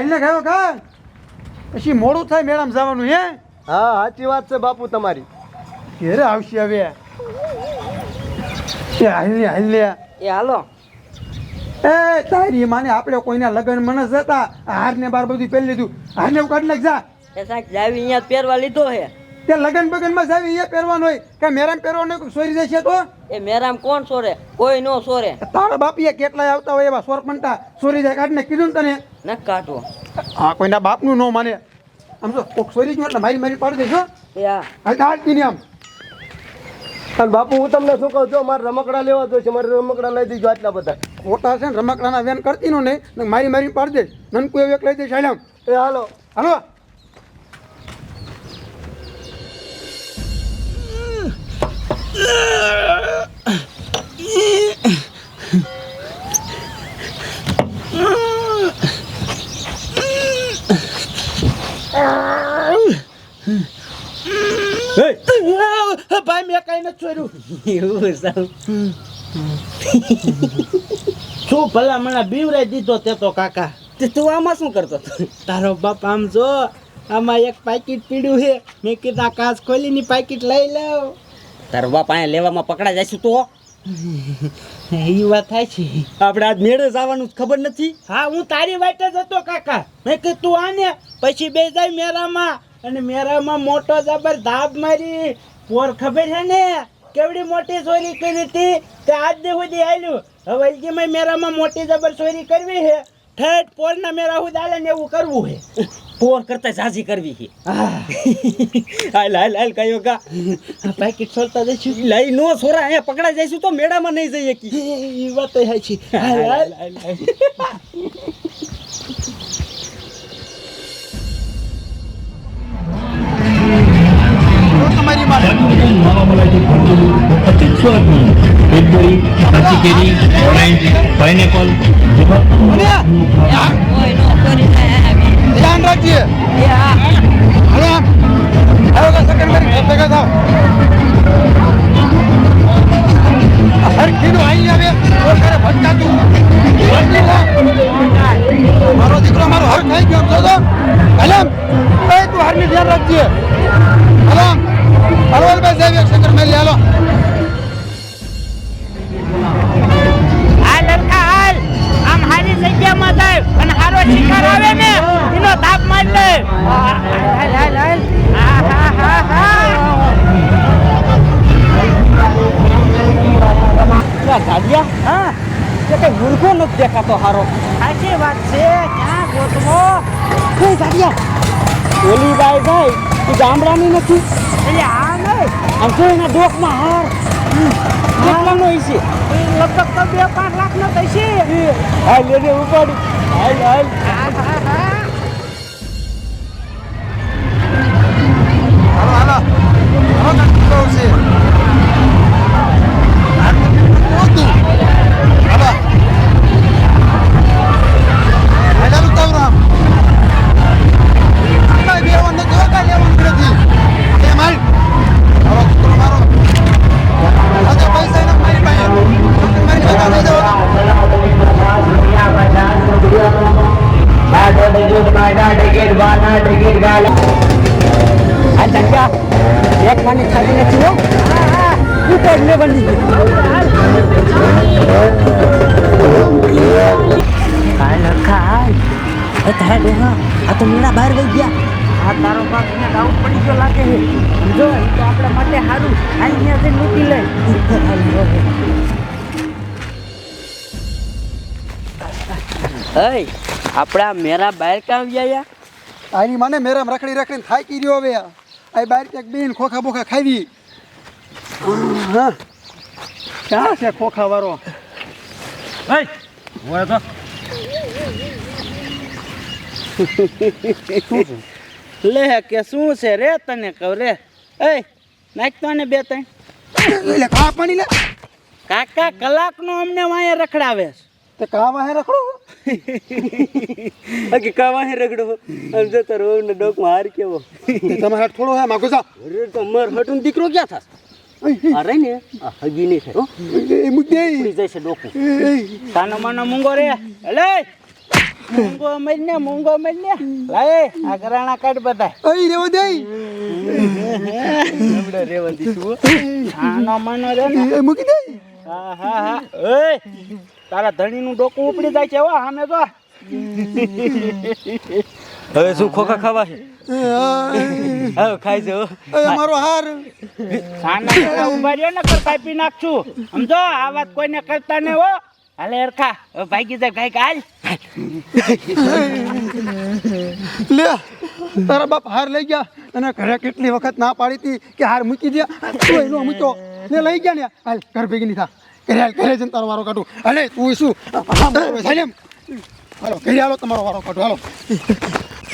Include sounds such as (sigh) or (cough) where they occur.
હાલને ખાયો કા પછી મોડું થાય મેડમ જવાનું હે? હા સાચી વાત છે બાપુ તમારી. ઘેરે આવશે હવે. એ હાલને હાલને એ હાલો. એ તારી માને આપણે કોઈના લગ્ન મને જતા હારને બાર બધું પહેરી લીધું. હારને એવું કાઢી નાખ જા. એ સાહેબ જાવી અહીંયા પહેરવા લીધો હે તે લગન બગનમાં જાવી એ પહેરવાનું હોય. કે મેરામ પહેરવાનું હોય, કોઈ સોરી જશે તો? એ મેરામ કોણ સોરે? કોઈ નો સોરે. તારા બાપીએ કેટલાય આવતા હોય એવા સોરપંટા સોરી જાય કાઢને કીધું તને? ન કાઢવો હા કોઈના બાપનું નો માને. આમ તો કોક સોરી જો એટલે મારી મારી પાડી દેજો. યા. હા હાલ હાલતી નહીં આમ. અને બાપુ હું તમને શું કહું? છું મારે રમકડા લેવા દો છે મારે રમકડા લઈ દેજો આટલા બધા. ખોટા છે ને રમકડાના વેન કરતી નો નહીં મારી મારી પાડી દે. નનકુ એવું એક લઈ દઈશ હાલ એ હાલો. હાલો. (laughs) ભાઈ મેં કઈ નથી ચોર્યું એવું શું ભલા મને બીવરાઈ દીધો તે તો કાકા? તે તું આમાં શું કરતો તારો બાપ આમ જો આમાં એક પાકીટ પીડ્યું છે. મેં કીધા કાચ ખોલીની પાકીટ લઈ લઉં તારો બાપ અહીંયા લેવામાં પકડા જઈશું તો એ વાત થાય છે. આપણે આજ મેળે જવાનું ખબર નથી? હા હું તારી વાટે જ હતો કાકા. મેં કીધું તું આને પછી બે જાય મેરામાં અને મેરામાં મોટો જબર ધાબ મારી. પોર ખબર છે ને કેવડી મોટી ચોરી કરી હતી? તે આજ દે સુધી આવ્યું હવે કે મેં મેરામાં મોટી જબર ચોરી કરવી છે? ઠેઠ પોરના મેરા હું દાલે ને એવું કરવું છે? (laughs) પોર કરતા ઝાઝી કરવી છે. હા હાલ હાલ હાલ કયો કા પેકેટ છોડતા જઈશું? લઈ નો સોરા અહીંયા પકડા જઈશું તો મેળામાં નહીં જઈએ કી. એ વાત તો છે હાલ હાલ ઓરેન્જ પાઇનેપલ ધ્યાન રાખજે હાલો. હાલો કા સેકન્ડ કરી ભેગા થાવ હરખીનું અહીં આવે, તો કરે ભટકાતું તું. મારો દીકરો, મારો હર ખાઈ ગયો તો તો હાલ. એ, તું હારની ધ્યાન રાખજે. હાલો. હાલો હાલ બસ સેકન્ડ મેલી, હાલો. હાલ. આમ હારી જગ્યામાં જાય અને હારો શિકાર આવે હાલ હા હા હા હા હા તે કઈ મૂર્ખો નથી દેખાતો હારો સાચી વાત છે ક્યાં ગોતવો કઈ સાડિયા ઓલી બાઈ ભાઈ તું ગામડાની નથી એટલે આ નહીં આમ તો એના ડોકમાં હાર કેટલાનો છે લગભગ તો બે પાંચ લાખ નો થશે હાલ એને ઉપાડી હાલ હા. હા હા હાલો આ જગ્યા એક પાણી ખાલી નથી હો? ઉપર ને બની લખા હાલ એ તારા ડોહા આ તો મેળા બહાર વહી ગયા. આ તારો પાક ને ડાઉટ પડી ગયો લાગે છે. જો તો આપણા માટે સારું હાલ ત્યાં જઈને લૂંટી લે. હઈ આપણા મેરા બહાર કામ ગયા આની માને મેરામ રખડી રખડીને થાકી રહ્યો હવે આ. બાર ક્યાંક બેન ખોખા બોખા ખાવી. હા. ક્યાં છે ખોખા વાળો? લે કે શું છે રે તને કહું રે? એ નાખતો ને બે ત્રણ. લે કા પાણી લે. કાકા કલાકનો અમને વાંહે રખડાવે તે કા વાહે રખડો? કે કાવા હે રગડો આમ જો તારો ને ડોકમાં હાર કેવો. તમારે હાથ થોડો હે માગો જા અરે તમાર મર હટું દીકરો ક્યાં થાસ અરે રહી ને હગી નહીં થાય એ મુદ્દે ઉડી જાય છે ડોકું. સાનો માનો મૂંગો રે. એટલે મૂંગો મરને મૂંગો મરને લાય આ ઘરાણા કાઢ બધા અઈ રેવો દે. આનો મનો રે ને. એ મૂકી દે. હા હા હા. ઓય. તારા ધણીનું ડોકું ઉપડી જાય છે હો સામે તો હવે શું ખોખા ખાવા છે? હવે ખાઈ છે મારો હાર. સાના ઊભા રહ્યો ને કર કાપી નાખશું. સમજો આ વાત કોઈને કરતા નહીં હો. હાલે હવે ભાગી જાય ભાઈ હાલ. લે તારા બાપ હાર લઈ ગયા અને ઘરે કેટલી વખત ના પાડી હતી કે હાર મૂકી દે. તું એનો મૂક્યો. ને લઈ ગયા ને. હાલ ઘર ભેગી નહીં થા. ઘરે હાલ ઘરે જઈને તારો વારો કાઢું. અલે તું શું હાલો, ઘરે હાલો, તમારો વારો કાઢું. હાલો.